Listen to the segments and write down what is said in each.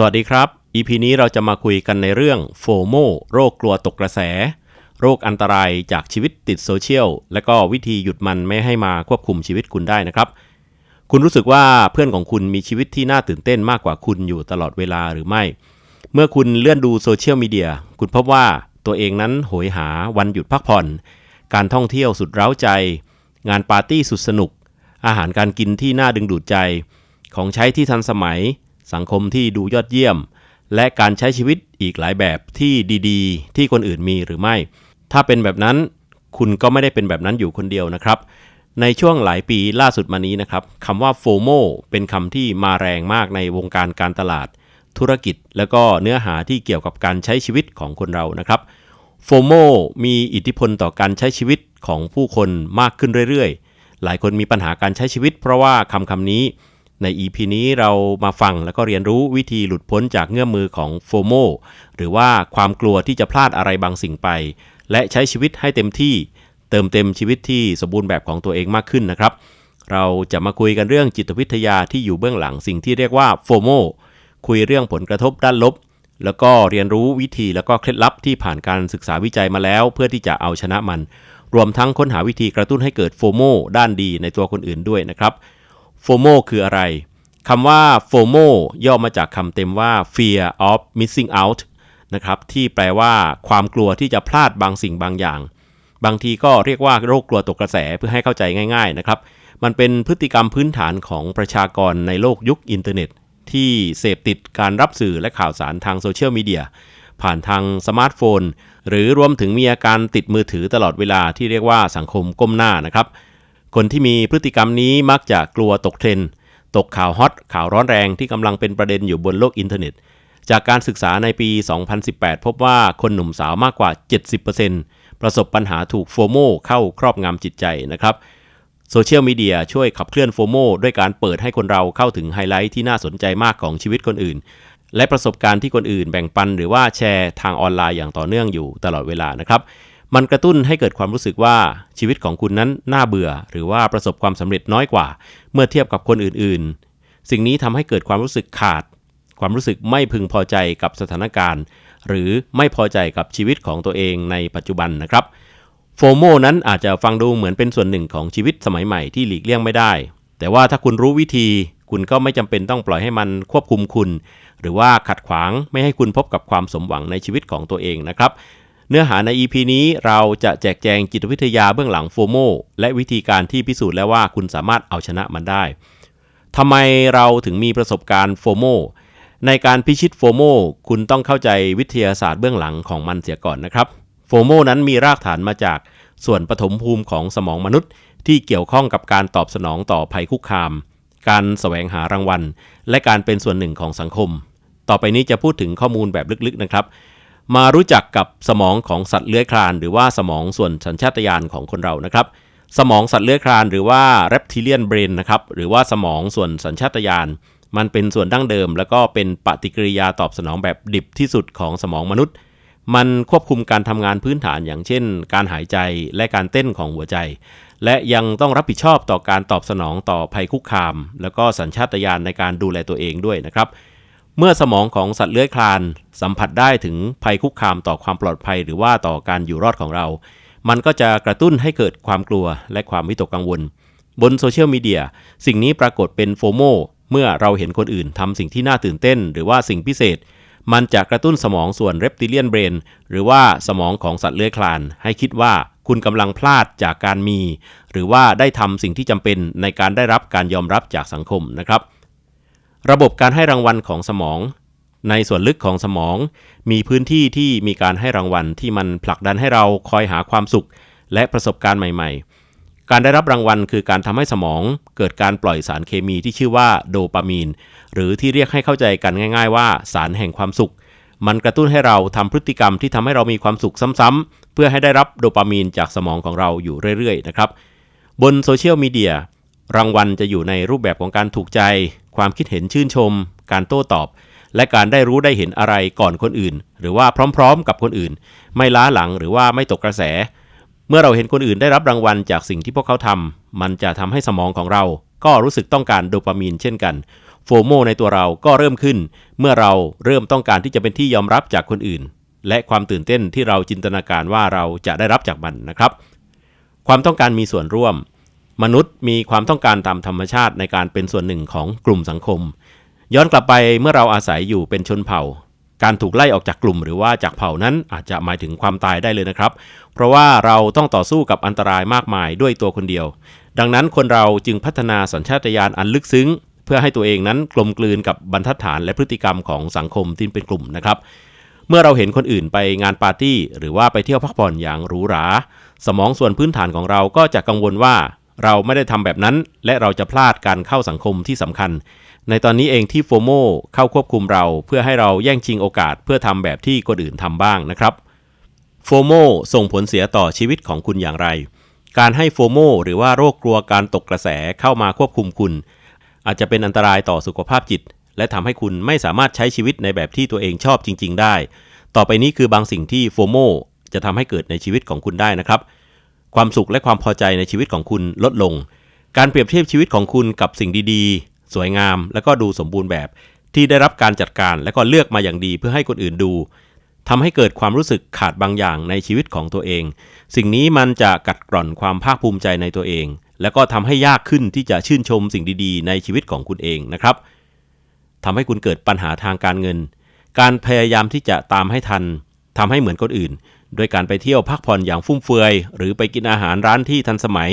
สวัสดีครับ EP นี้เราจะมาคุยกันในเรื่องโฟโมโรคกลัวตกกระแส โรคอันตรายจากชีวิตติดโซเชียล และก็วิธีหยุดมันไม่ให้มาควบคุมชีวิตคุณได้นะครับ คุณรู้สึกว่าเพื่อนของคุณมีชีวิตที่น่าตื่นเต้นมากกว่าคุณอยู่ตลอดเวลาหรือไม่ เมื่อคุณเลื่อนดูโซเชียลมีเดียคุณพบว่าตัวเองนั้นโหยหาวันหยุดพักผ่อน การท่องเที่ยวสุดเร้าใจ งานปาร์ตี้สุดสนุก อาหารการกินที่น่าดึงดูดใจ ของใช้ที่ทันสมัย สังคมที่ดูยอดเยี่ยม และการใช้ชีวิตอีกหลายแบบที่ดีๆ ที่คนอื่นมีหรือไม่ ถ้าเป็นแบบนั้นคุณก็ไม่ได้เป็นแบบนั้นอยู่คนเดียวนะครับ ในช่วงหลายปีล่าสุดมานี้นะครับคำว่าโฟโมเป็นคำที่มาแรงมากในวงการการตลาด ธุรกิจ แล้วก็เนื้อหาที่เกี่ยวกับการใช้ชีวิตของคนเรานะครับโฟโมมีอิทธิพลต่อการใช้ชีวิตของผู้คนมากขึ้นเรื่อยๆ หลายคนมีปัญหาการใช้ชีวิต เพราะว่าคำคำนี้ ใน EP นี้เรามาฟังแล้วก็เรียนรู้วิธีหลุดพ้นจากเงื่อมมือของโฟโมหรือว่าความกลัวที่จะพลาดอะไรบางสิ่งไป และใช้ชีวิตให้เต็มที่ เติมเต็มชีวิตที่สมบูรณ์แบบของตัวเองมากขึ้นนะครับ เราจะมาคุยกันเรื่องจิตวิทยาที่อยู่เบื้องหลังสิ่งที่เรียกว่าโฟโมคุยเรื่องผลกระทบด้านลบ แล้วก็เรียนรู้วิธีแล้วก็เคล็ดลับที่ผ่านการศึกษาวิจัยมาแล้ว เพื่อที่จะเอาชนะมัน รวมทั้งค้นหาวิธีกระตุ้นให้เกิดโฟโมด้านดีในตัวคนอื่นด้วยนะครับ โฟโมคืออะไรคำว่า FOMO ย่อมาจากคำเต็มว่า fear of missing out นะครับที่แปลว่าความกลัวที่จะพลาดบางสิ่งบางอย่าง บางทีก็เรียกว่าโรคกลัวตกกระแสเพื่อให้เข้าใจง่ายๆนะครับ มันเป็นพฤติกรรมพื้นฐานของประชากรในโลกยุคอินเทอร์เน็ต ที่เสพติดการรับสื่อและข่าวสารทางโซเชียลมีเดียผ่านทางสมาร์ทโฟน หรือรวมถึงมีอาการติดมือถือตลอดเวลาที่เรียกว่าสังคมก้มหน้านะครับ คนที่มีพฤติกรรมนี้มักจะกลัวตกเทรนด์ตกข่าวฮอตข่าวร้อนแรงที่กำลังเป็นประเด็นอยู่บนโลกอินเทอร์เน็ต จากการศึกษาในปี 2018 พบว่าคนหนุ่มสาวมากกว่า 70%ประสบปัญหาถูกโฟโมเข้าครอบงำจิตใจนะครับโซเชียลมีเดียช่วยขับเคลื่อนโฟโมด้วยการเปิดให้คนเราเข้าถึงไฮไลท์ที่น่าสนใจมากของชีวิตคนอื่น และประสบการณ์ที่คนอื่นแบ่งปันหรือว่าแชร์ทางออนไลน์อย่างต่อเนื่องอยู่ตลอดเวลานะครับ มันกระตุ้นให้เกิดความรู้สึกว่าชีวิตของคุณนั้นน่าเบื่อ หรือว่าประสบความสำเร็จน้อยกว่า เมื่อเทียบกับคนอื่นๆ สิ่งนี้ทำให้เกิดความรู้สึกขาด ความรู้สึกไม่พึงพอใจกับสถานการณ์ หรือไม่พอใจกับชีวิตของตัวเองในปัจจุบันนะครับโฟโมนั้นอาจจะฟังดูเหมือนเป็นส่วนหนึ่งของชีวิตสมัยใหม่ที่หลีกเลี่ยงไม่ได้ แต่ว่าถ้าคุณรู้วิธี คุณก็ไม่จำเป็นต้องปล่อยให้มันควบคุมคุณ หรือว่าขัดขวางไม่ให้คุณพบกับความสมหวังในชีวิตของตัวเองนะครับ เนื้อหาใน EP นี้เราจะแจกแจงจิตวิทยาเบื้องหลังโฟโมและวิธีการที่พิสูจน์แล้วว่าคุณสามารถเอาชนะมันได้ทำไมเราถึงมีประสบการณ์โฟโมในการพิชิตโฟโมคุณต้องเข้าใจวิทยาศาสตร์เบื้องหลังของมันเสียก่อนนะครับโฟโมนั้นมีรากฐานมาจากส่วนปฐมภูมิของสมองมนุษย์ ที่เกี่ยวข้องกับการตอบสนองต่อภัยคุกคาม การแสวงหารางวัล และการเป็นส่วนหนึ่งของสังคม ต่อไปนี้จะพูดถึงข้อมูลแบบลึกๆนะครับ มารู้จักกับสมองของสัตว์เลื้อยคลาน หรือว่าสมองส่วนสัญชาตญาณของคนเรานะครับ สมองสัตว์เลื้อยคลาน หรือว่า reptilian brain นะครับหรือว่าสมองส่วนสัญชาตญาณมันเป็นส่วนดั้งเดิม แล้วก็เป็นปฏิกิริยาตอบสนองแบบดิบที่สุดของสมองมนุษย์ มันควบคุมการทำงานพื้นฐานอย่างเช่น การหายใจและการเต้นของหัวใจ และยังต้องรับผิดชอบต่อการตอบสนองต่อภัยคุกคาม แล้วก็สัญชาตญาณในการดูแลตัวเองด้วยนะครับ เมื่อสมองของสัตว์เลื้อยคลาน สัมผัสได้ถึงภัยคุกคามต่อความปลอดภัยหรือว่าต่อการอยู่รอดของเรา มันก็จะกระตุ้นให้เกิดความกลัวและความวิตกกังวล บนโซเชียลมีเดียสิ่งนี้ปรากฏเป็นโฟโมเมื่อเราเห็นคนอื่นทำสิ่งที่น่าตื่นเต้น หรือว่าสิ่งพิเศษ มันจะกระตุ้นสมองส่วน reptilian brain หรือว่าสมองของสัตว์เลื้อยคลาน ให้คิดว่าคุณกำลังพลาดจากการมี หรือว่าได้ทำสิ่งที่จำเป็นในการได้รับการยอมรับจากสังคมนะครับ ระบบการให้รางวัลของสมอง ในส่วนลึกของสมอง มีพื้นที่ที่มีการให้รางวัลที่มันผลักดันให้เราคอยหาความสุข และประสบการณ์ใหม่ ๆ การได้รับรางวัลคือการทำให้สมองเกิดการปล่อยสารเคมีที่ชื่อว่าโดปามีน หรือที่เรียกให้เข้าใจกันง่าย ๆ ว่าสารแห่งความสุข มันกระตุ้นให้เราทำพฤติกรรมที่ทำให้เรามีความสุขซ้ำๆเพื่อให้ได้รับโดปามีนจากสมองของเราอยู่เรื่อยๆนะครับ บนโซเชียลมีเดียรางวัลจะอยู่ในรูปแบบของการถูกใจ ความคิดเห็นชื่นชม การโต้ตอบ และการได้รู้ได้เห็นอะไรก่อนคนอื่น หรือว่าพร้อมๆ กับคนอื่น ไม่ล้าหลังหรือว่าไม่ตกกระแส เมื่อเราเห็นคนอื่นได้รับรางวัลจากสิ่งที่พวกเขาทำมันจะทำให้สมองของเรา ก็รู้สึกต้องการโดปามีนเช่นกันโฟโฟโมในตัวเราก็เริ่มขึ้น เมื่อเราเริ่มต้องการที่จะเป็นที่ยอมรับจากคนอื่น และความตื่นเต้นที่เราจินตนาการว่าเราจะได้รับจากมันนะครับ ความต้องการมีส่วนร่วม มนุษย์มีความต้องการตามธรรมชาติในการเป็นส่วนหนึ่งของกลุ่มสังคม ย้อนกลับไปเมื่อเราอาศัยอยู่เป็นชนเผ่า การถูกไล่ออกจากกลุ่มหรือว่าจากเผ่านั้นอาจจะหมายถึงความตายได้เลยนะครับ เพราะว่าเราต้องต่อสู้กับอันตรายมากมายด้วยตัวคนเดียว ดังนั้นคนเราจึงพัฒนาสัญชาตญาณอันลึกซึ้ง เพื่อให้ตัวเองนั้นกลมกลืนกับบรรทัดฐานและพฤติกรรมของสังคมที่เป็นกลุ่มนะครับเมื่อเราเห็นคนอื่นไปงานปาร์ตี้ หรือว่าไปเที่ยวพักผ่อนอย่างหรูหรา สมองส่วนพื้นฐานของเราก็จะกังวลว่า เราไม่ได้ทำแบบนั้น และเราจะพลาดการเข้าสังคมที่สำคัญ ในตอนนี้เองที่โฟโมเข้าควบคุมเราเพื่อให้เราแย่งชิงโอกาสเพื่อทำแบบที่คนอื่นทำบ้างนะครับโฟโมส่งผลเสียต่อชีวิตของคุณอย่างไร การให้โฟโมหรือว่าโรคกลัวการตกกระแสเข้ามาควบคุมคุณ อาจจะเป็นอันตรายต่อสุขภาพจิต และทำให้คุณไม่สามารถใช้ชีวิตในแบบที่ตัวเองชอบจริง ๆ ได้ ต่อไปนี้คือบางสิ่งที่โฟโมจะทำให้เกิดในชีวิตของคุณได้นะครับ ความสุขและความพอใจในชีวิตของคุณลดลง การเปรียบเทียบชีวิตของคุณกับสิ่งดีๆ สวยงาม และก็ดูสมบูรณ์แบบ ที่ได้รับการจัดการและก็เลือกมาอย่างดีเพื่อให้คนอื่นดูทำให้เกิดความรู้สึกขาดบางอย่างในชีวิตของตัวเอง สิ่งนี้มันจะกัดกร่อนความภาคภูมิใจในตัวเอง และก็ทำให้ยากขึ้นที่จะชื่นชมสิ่งดีๆ ในชีวิตของคุณเองนะครับทำให้คุณเกิดปัญหาทางการเงิน การพยายามที่จะตามให้ทันทำให้เหมือนคนอื่น โดยการไปเที่ยวพักผ่อนอย่างฟุ่มเฟือย หรือไปกินอาหารร้านที่ทันสมัย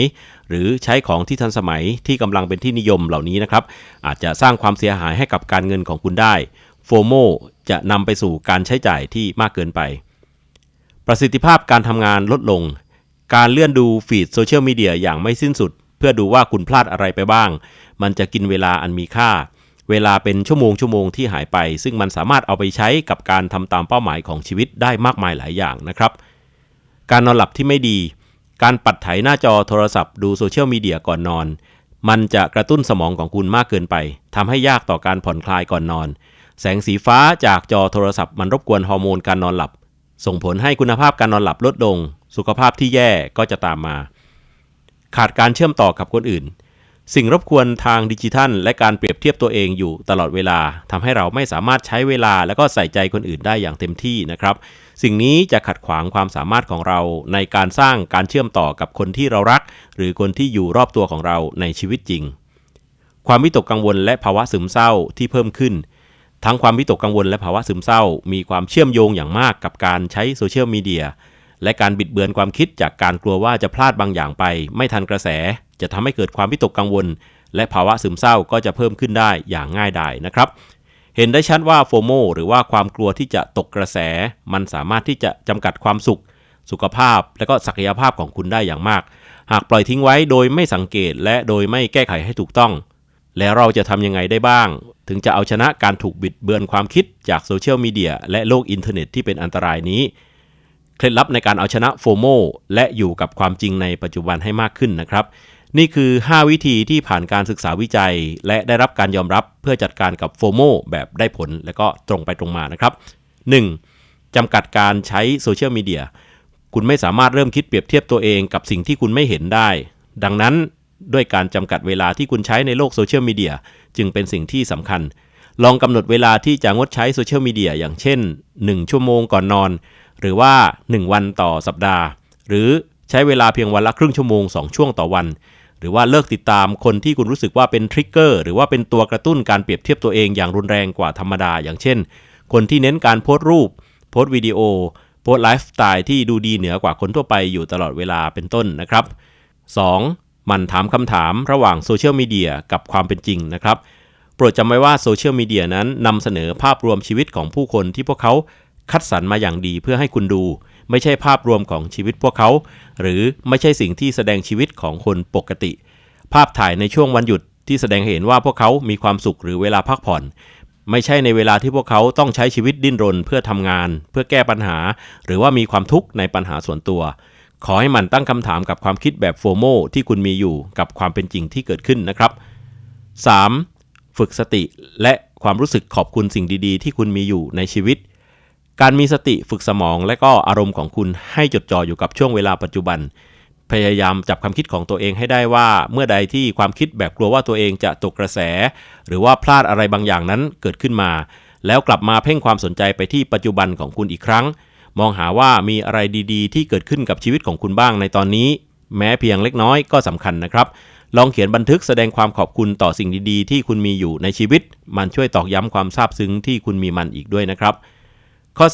หรือใช้ของที่ทันสมัยที่กำลังเป็นที่นิยมเหล่านี้นะครับ อาจจะสร้างความเสียหายให้กับการเงินของคุณได้โฟโมจะนำไปสู่การใช้จ่ายที่มากเกินไป ประสิทธิภาพการทำงานลดลง การเลื่อนดูฟีดโซเชียลมีเดียอย่างไม่สิ้นสุด เพื่อดูว่าคุณพลาดอะไรไปบ้าง มันจะกินเวลาอันมีค่า เวลาเป็นชั่วโมงชั่วโมงที่หายไป ซึ่งมันสามารถเอาไปใช้กับการทำตามเป้าหมายของชีวิตได้มากมายหลายอย่างนะครับ การนอนหลับที่ไม่ดี การปัดไถหน้าจอโทรศัพท์ดูโซเชียลมีเดียก่อนนอน มันจะกระตุ้นสมองของคุณมากเกินไปทำให้ยากต่อการผ่อนคลายก่อนนอน แสงสีฟ้าจากจอโทรศัพท์มันรบกวนฮอร์โมนการนอนหลับ ส่งผลให้คุณภาพการนอนหลับลดลง สุขภาพที่แย่ก็จะตามมา ขาดการเชื่อมต่อกับคนอื่น สิ่งรบกวนทางดิจิทัล และการเปรียบเทียบตัวเองอยู่ตลอดเวลาทำให้เราไม่สามารถใช้เวลาและก็ใส่ใจคนอื่นได้อย่างเต็มที่นะครับ สิ่งนี้จะขัดขวางความสามารถของเราในการสร้างการเชื่อมต่อกับคนที่เรารัก หรือคนที่อยู่รอบตัวของเราในชีวิตจริง ความวิตกกังวลและภาวะซึมเศร้าที่เพิ่มขึ้น ทั้งความวิตกกังวลและภาวะซึมเศร้า มีความเชื่อมโยงอย่างมากกับการใช้โซเชียลมีเดียและการบิดเบือนความคิดจากการกลัวว่าจะพลาดบางอย่างไป ไม่ทันกระแส จะทำให้เกิดความวิตกกังวล และภาวะซึมเศร้าก็จะเพิ่มขึ้นได้อย่างง่ายดายนะครับ เห็นได้ชัดว่าโฟโมหรือว่าความกลัวที่จะตกกระแส มันสามารถที่จะจำกัดความสุข สุขภาพ และก็ศักยภาพของคุณได้อย่างมาก หากปล่อยทิ้งไว้โดยไม่สังเกตและโดยไม่แก้ไขให้ถูกต้อง แล้วเราจะทำยังไงได้บ้าง ถึงจะเอาชนะการถูกบิดเบือนความคิดจากโซเชียลมีเดียและโลกอินเทอร์เน็ตที่เป็นอันตรายนี้เคล็ดลับในการเอาชนะโฟโมและอยู่กับความจริงในปัจจุบันให้มากขึ้นนะครับนี่คือ 5 วิธีที่ผ่านการศึกษาวิจัย และได้รับการยอมรับเพื่อจัดการกับโฟโมแบบได้ผลและก็ตรงไปตรงมานะครับ 1. จำกัดการใช้โซเชียลมีเดียคุณไม่สามารถเริ่มคิดเปรียบเทียบตัวเองกับสิ่งที่คุณไม่เห็นได้ ดังนั้นด้วยการจำกัดเวลาที่คุณใช้ในโลกโซเชียลมีเดียจึงเป็นสิ่งที่สำคัญ ลองกำหนดเวลาที่จะงดใช้โซเชียลมีเดียอย่างเช่น 1 ชั่วโมงก่อนนอน หรือว่า 1 วันต่อสัปดาห์ หรือ ใช้เวลาเพียงวันละครึ่งชั่วโมง 2 ช่วงต่อวัน หรือว่าเลิกติดตามคนที่คุณรู้สึกว่าเป็นทริกเกอร์หรือว่าเป็นตัวกระตุ้นการเปรียบเทียบตัวเองอย่างรุนแรงกว่าธรรมดา อย่างเช่น คนที่เน้นการโพสต์รูป โพสต์วิดีโอ โพสต์ไลฟ์สไตล์ที่ดูดีเหนือกว่าคนทั่วไปอยู่ตลอดเวลาเป็นต้นนะครับ 2. มันถามคำถามระหว่างโซเชียลมีเดียกับความเป็นจริงนะครับโปรดจำไว้ว่าโซเชียลมีเดียนั้นนำเสนอภาพรวมชีวิตของผู้คนที่พวกเขาคัดสรรมาอย่างดีเพื่อให้คุณดู ไม่ใช่ภาพรวมของชีวิตพวกเขา หรือไม่ใช่สิ่งที่แสดงชีวิตของคนปกติ ภาพถ่ายในช่วงวันหยุดที่แสดงเห็นว่าพวกเขามีความสุขหรือเวลาพักผ่อน ไม่ใช่ในเวลาที่พวกเขาต้องใช้ชีวิตดิ้นรนเพื่อทำงาน เพื่อแก้ปัญหา หรือว่ามีความทุกข์ในปัญหาส่วนตัว ขอให้มันตั้งคำถามกับความคิดแบบโฟโมที่คุณมีอยู่กับความเป็นจริงที่เกิดขึ้นนะครับ 3. ฝึกสติและความรู้สึกขอบคุณสิ่งดี ๆ ที่คุณมีอยู่ในชีวิต การมีสติฝึกสมองและก็อารมณ์ของคุณให้จดจ่ออยู่กับช่วงเวลาปัจจุบัน พยายามจับความคิดของตัวเองให้ได้ว่า เมื่อใดที่ความคิดแบบกลัวว่าตัวเองจะตกกระแส หรือว่าพลาดอะไรบางอย่างนั้นเกิดขึ้นมา แล้วกลับมาเพ่งความสนใจไปที่ปัจจุบันของคุณอีกครั้ง มองหาว่ามีอะไรดีๆ ที่เกิดขึ้นกับชีวิตของคุณบ้างในตอนนี้ แม้เพียงเล็กน้อยก็สำคัญนะครับลองเขียนบันทึกแสดงความขอบคุณต่อสิ่งดีๆ ที่คุณมีอยู่ในชีวิต มันช่วยตอกย้ำความซาบซึ้งที่คุณมีมันอีกด้วยนะครับ ข้อ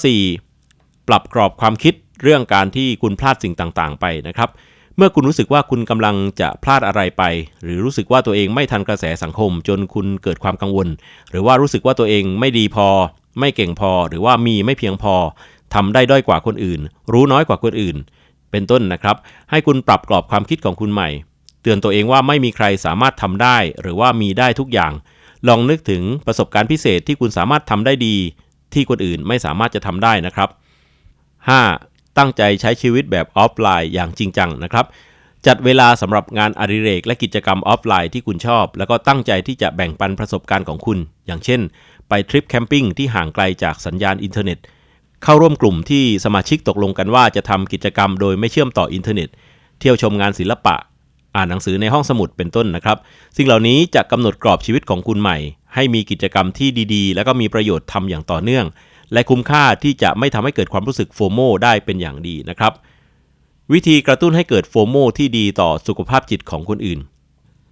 4 ปรับกรอบความคิดเรื่องการที่คุณพลาดสิ่งต่างๆ ไปนะครับ เมื่อคุณรู้สึกว่าคุณกำลังจะพลาดอะไรไป หรือรู้สึกว่าตัวเองไม่ทันกระแสสังคม จนคุณเกิดความกังวล หรือว่ารู้สึกว่าตัวเองไม่ดีพอ ไม่เก่งพอ หรือว่ามีไม่เพียงพอทำได้ด้อยกว่าคนอื่น รู้น้อยกว่าคนอื่น เป็นต้นนะครับ ให้คุณปรับกรอบความคิดของคุณใหม่ เตือนตัวเองว่าไม่มีใครสามารถทำได้ หรือว่ามีได้ทุกอย่าง ลองนึกถึงประสบการณ์พิเศษที่คุณสามารถทำได้ดี ที่คนอื่นไม่สามารถจะทำได้นะครับ 5. ตั้งใจใช้ชีวิตแบบออฟไลน์อย่างจริงจังนะครับ จัดเวลาสำหรับงานอดิเรกและกิจกรรมออฟไลน์ที่คุณชอบ แล้วก็ตั้งใจที่จะแบ่งปันประสบการณ์ของคุณ อย่างเช่น ไปทริปแคมปิ้งที่ห่างไกลจากสัญญาณอินเทอร์เน็ต เข้าร่วมกลุ่มที่สมาชิกตกลงกันว่าจะทำกิจกรรมโดยไม่เชื่อมต่ออินเทอร์เน็ต เที่ยวชมงานศิลปะ อ่านหนังสือในห้องสมุดเป็นต้นนะครับ สิ่งเหล่านี้จะกำหนดกรอบชีวิตของคุณใหม่ ให้มีกิจกรรมที่ดีๆ และก็มีประโยชน์ทำอย่างต่อเนื่อง และคุ้มค่าที่จะไม่ทำให้เกิดความรู้สึกโฟโมได้เป็นอย่างดีนะครับ วิธีกระตุ้นให้เกิดโฟโมที่ดีต่อสุขภาพจิตของคนอื่น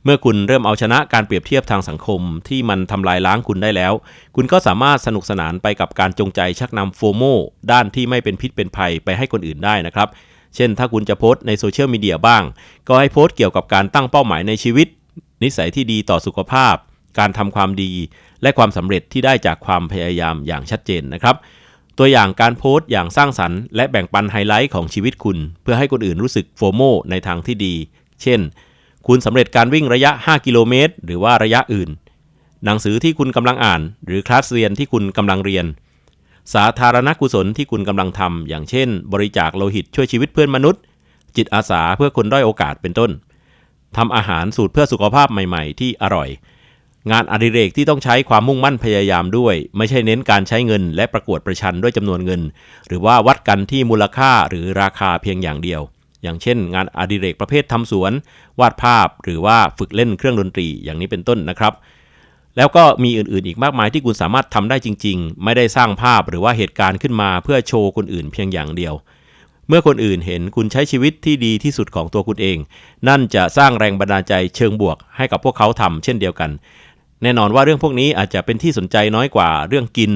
เมื่อคุณเริ่มเอาชนะการเปรียบเทียบทางสังคมที่มันทำลายล้างคุณได้แล้ว คุณก็สามารถสนุกสนานไปกับการจงใจชักนำโฟโมด้านที่ไม่เป็นพิษเป็นภัยไปให้คนอื่นได้นะครับ เช่น ถ้าคุณจะโพสต์ในโซเชียลมีเดียบ้าง ก็ให้โพสต์เกี่ยวกับการตั้งเป้าหมายในชีวิต นิสัยที่ดีต่อสุขภาพ การทำความดี และความสำเร็จที่ได้จากความพยายามอย่างชัดเจนนะครับ ตัวอย่างการโพสต์อย่างสร้างสรรค์ และแบ่งปันไฮไลท์ของชีวิตคุณ เพื่อให้คนอื่นรู้สึกโฟโมในทางที่ดี เช่น คุณสำเร็จการวิ่งระยะ 5 กิโลเมตรหรือว่าระยะอื่น หนังสือที่คุณกำลังอ่าน หรือคลาสเรียนที่คุณกำลังเรียน สาธารณกุศลที่คุณกำลังทำอย่างเช่น บริจาคโลหิตช่วยชีวิตเพื่อนมนุษย์ จิตอาสาเพื่อคนด้อยโอกาสเป็นต้นทำอาหารสูตรเพื่อสุขภาพใหม่ๆ ที่อร่อย งานอดิเรกที่ต้องใช้ความมุ่งมั่นพยายามด้วย ไม่ใช่เน้นการใช้เงิน และประกวดประชันด้วยจำนวนเงิน หรือว่าวัดกันที่มูลค่าหรือราคาเพียงอย่างเดียว อย่างเช่น งานอดิเรกประเภททำสวน วาดภาพ หรือว่าฝึกเล่นเครื่องดนตรีอย่างนี้เป็นต้นนะครับ แล้วก็มีอื่นๆอีกมากมายที่คุณสามารถทำได้จริง ๆ ไม่ได้สร้างภาพหรือว่าเหตุการณ์ขึ้นมาเพื่อโชว์คนอื่นเพียงอย่างเดียว เมื่อคนอื่นเห็นคุณใช้ชีวิตที่ดีที่สุดของตัวคุณเอง นั่นจะสร้างแรงบันดาลใจเชิงบวกให้กับพวกเขาทำเช่นเดียวกัน แน่นอนว่าเรื่องพวกนี้อาจจะเป็นที่สนใจน้อยกว่าเรื่องกิน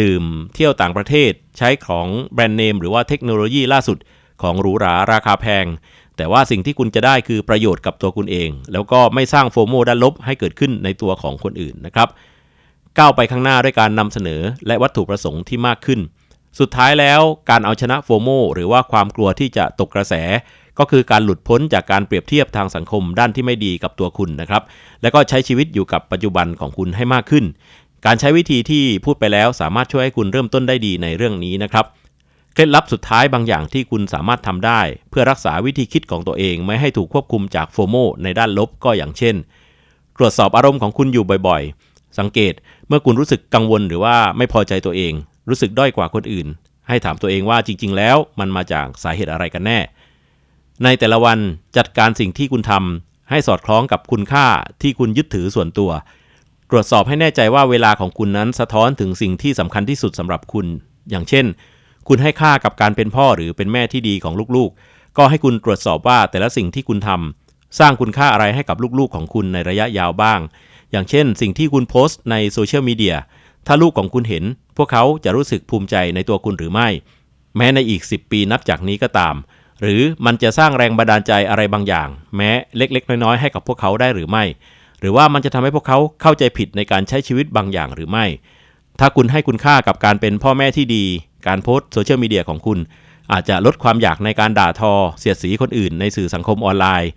ดื่ม เที่ยวต่างประเทศ ใช้ของแบรนด์เนมหรือว่าเทคโนโลยีล่าสุดของหรูหราราคาแพง แต่ว่าสิ่งที่คุณจะได้คือประโยชน์กับตัวคุณเอง แล้วก็ไม่สร้างโฟโมด้านลบให้เกิดขึ้นในตัวของคนอื่นนะครับก้าวไปข้างหน้าด้วยการนำเสนอและวัตถุประสงค์ที่มากขึ้น สุดท้ายแล้วการเอาชนะโฟโมหรือว่าความกลัวที่จะตกกระแส ก็คือการหลุดพ้นจากการเปรียบเทียบทางสังคมด้านที่ไม่ดีกับตัวคุณนะครับ แล้วก็ใช้ชีวิตอยู่กับปัจจุบันของคุณให้มากขึ้น การใช้วิธีที่พูดไปแล้วสามารถช่วยให้คุณเริ่มต้นได้ดีในเรื่องนี้นะครับ เคล็ดลับสุดท้ายบางอย่างที่คุณสามารถทำได้ เพื่อรักษาวิธีคิดของตัวเองไม่ให้ถูกควบคุมจากโฟโมในด้านลบก็อย่างเช่น ตรวจสอบอารมณ์ของคุณอยู่บ่อยๆ สังเกตเมื่อคุณรู้สึกกังวลหรือว่าไม่พอใจตัวเอง รู้สึกด้อยกว่าคนอื่น ให้ถามตัวเองว่าจริง ๆ แล้วมันมาจากสาเหตุอะไรกันแน่ ในแต่ละวันจัดการสิ่งที่คุณทำให้สอดคล้องกับคุณค่าที่คุณยึดถือส่วนตัว ตรวจสอบให้แน่ใจว่าเวลาของคุณนั้นสะท้อนถึงสิ่งที่สำคัญที่สุดสำหรับคุณ อย่างเช่น คุณให้ค่ากับการเป็นพ่อหรือเป็นแม่ที่ดีของลูกๆ ก็ให้คุณตรวจสอบว่าแต่ละสิ่งที่คุณทำสร้างคุณค่าอะไรให้กับลูกๆ ของคุณในระยะยาวบ้าง อย่างเช่น สิ่งที่คุณโพสต์ในโซเชียลมีเดียถ้าลูกของคุณเห็น พวกเขาจะรู้สึกภูมิใจในตัวคุณหรือไม่ แม้ในอีก 10 ปีนับจากนี้ก็ตาม หรือมันจะสร้างแรงบันดาลใจอะไรบางอย่าง แม้เล็กๆ น้อยๆ ให้กับพวกเขาได้หรือไม่ หรือว่ามันจะทำให้พวกเขาเข้าใจผิดในการใช้ชีวิตบางอย่างหรือไม่ ถ้าคุณให้คุณค่ากับการเป็นพ่อแม่ที่ดี การโพสต์โซเชียลมีเดียของคุณ อาจจะลดความอยากในการด่าทอ เสียดสีคนอื่นในสื่อสังคมออนไลน์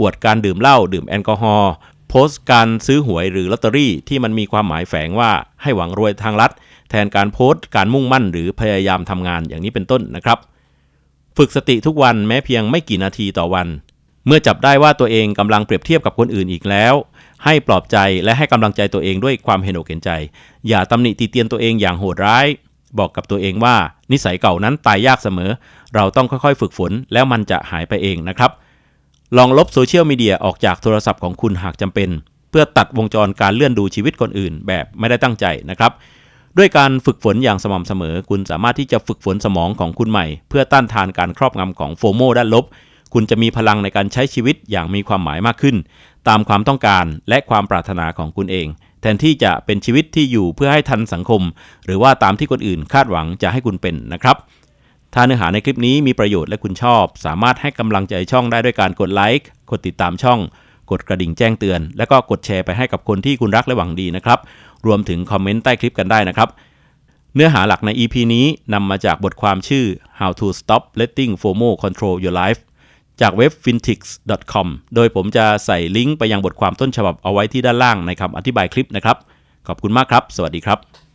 อวดการดื่มเหล้าดื่มแอลกอฮอล์โพสต์การซื้อหวยหรือลอตเตอรี่ที่มันมีความหมายแฝงว่าให้หวังรวยทางลัด แทนการโพสต์การมุ่งมั่นหรือพยายามทำงานอย่างนี้เป็นต้นนะครับ ฝึกสติทุกวันแม้เพียงไม่กี่นาทีต่อวัน เมื่อจับได้ว่าตัวเองกำลังเปรียบเทียบกับคนอื่นอีกแล้ว ให้ปลอบใจและให้กำลังใจตัวเองด้วยความเห็นอกเห็นใจ อย่าตำหนิตีเตียนตัวเองอย่างโหดร้าย บอกกับตัวเองว่า นิสัยเก่านั้นตายยากเสมอ เราต้องค่อยๆ ฝึกฝน แล้วมันจะหายไปเองนะครับ ลองลบโซเชียลมีเดียออกจากโทรศัพท์ของคุณหากจำเป็น เพื่อตัดวงจรการเลื่อนดูชีวิตคนอื่น แบบไม่ได้ตั้งใจนะครับ ด้วยการฝึกฝนอย่างสม่ำเสมอ คุณสามารถที่จะฝึกฝนสมองของคุณใหม่ เพื่อต้านทานการครอบงำของโฟโมด้านลบ คุณจะมีพลังในการใช้ชีวิตอย่างมีความหมายมากขึ้น ตามความต้องการและความปรารถนาของคุณเอง แทนที่จะเป็นชีวิตที่อยู่เพื่อให้ทันสังคม หรือว่าตามที่คนอื่นคาดหวังจะให้คุณเป็นนะครับ ถ้าเนื้อหาในคลิปนี้มีประโยชน์และคุณชอบ สามารถให้กำลังใจช่องได้ด้วยการกดไลค์กดติดตามช่อง กดกระดิ่งแจ้งเตือน แล้วก็กดแชร์ไปให้กับคนที่คุณรักและหวังดีนะครับรวมถึงคอมเมนต์ใต้คลิปกันได้นะครับเนื้อหาหลักใน EP นี้นำมาจากบทความชื่อ How to Stop Letting FOMO Control Your Life จากเว็บ fintix.com โดยผมจะใส่ลิงก์ไปยังบทความต้นฉบับเอาไว้ที่ด้านล่างในคำอธิบายคลิปนะครับ ขอบคุณมากครับ สวัสดีครับ